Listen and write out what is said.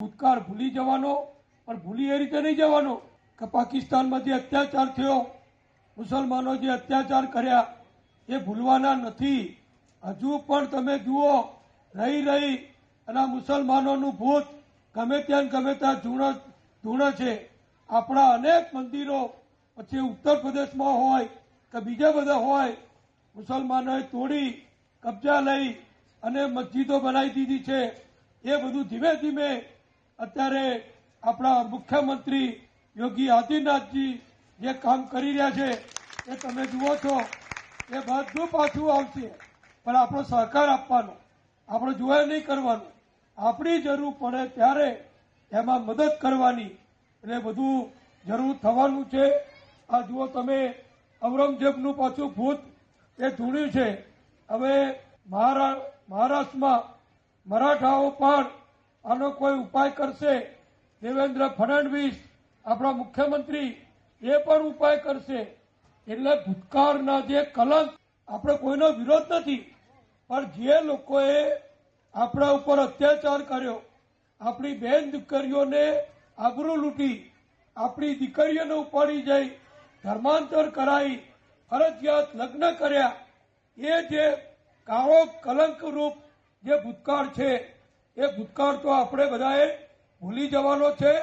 ભૂતકાળ ભૂલી જવાનો, પણ ભૂલી એ રીતે નહીં જવાનો કે પાકિસ્તાનમાં જે અત્યાચાર થયો, મુસલમાનો જે અત્યાચાર કર્યા, એ ભૂલવાના નથી. હજુ પણ તમે જુઓ, રહી રહી અને મુસલમાનોનું ભૂત ગમે ત્યાં ગમે ત્યાં ધૂણ ધૂણ છે. આપણા અનેક મંદિરો પછી ઉત્તર પ્રદેશમાં હોય કે બીજા બધા હોય, મુસલમાનોએ તોડી, કબજા લઈ અને મસ્જિદો બનાવી દીધી છે. એ બધું ધીમે ધીમે અત્યારે આપણા મુખ્યમંત્રી યોગી આદિત્યનાથજી જે કામ કરી રહ્યા છે, એ તમે જુઓ છો, એ બધું પાછું આવશે. પણ આપણો સહકાર આપવાનો, આપણે જોયા નહીં કરવાનું, આપણી જરૂર પડે ત્યારે એમાં મદદ કરવાની એટલે બધું જરૂર થવાનું છે. આ જુઓ તમે, ઔરંગઝેબનું પાછું ભૂત એ ધૂણ્યું છે. હવે મહારા, મહારાષ્ટ્રમાં મરાઠાઓ પણ આનો કોઈ ઉપાય કરશે? દેવેન્દ્ર ફડણવીસ, આપણા મુખ્યમંત્રી, એ પણ ઉપાય કરશે. એટલે ભૂતકાળના જે કલંક, આપણે કોઈનો વિરોધ નથી. પણ જે લોકોએ આપણા ઉપર અત્યાચાર કર્યો, આપણી બેન દીકરીઓને આબરૂ લૂંટી, આપણી દીકરીઓને ઉપાડી જઈ, ધર્માંતર કરાઈ, ફરજિયાત લગ્ન કર્યા, એ જે કાળો કલંકરૂપ જે ભૂતકાળ છે એ ભૂતકાળ તો આપણે બધાએ ભૂલી જવાનો છે.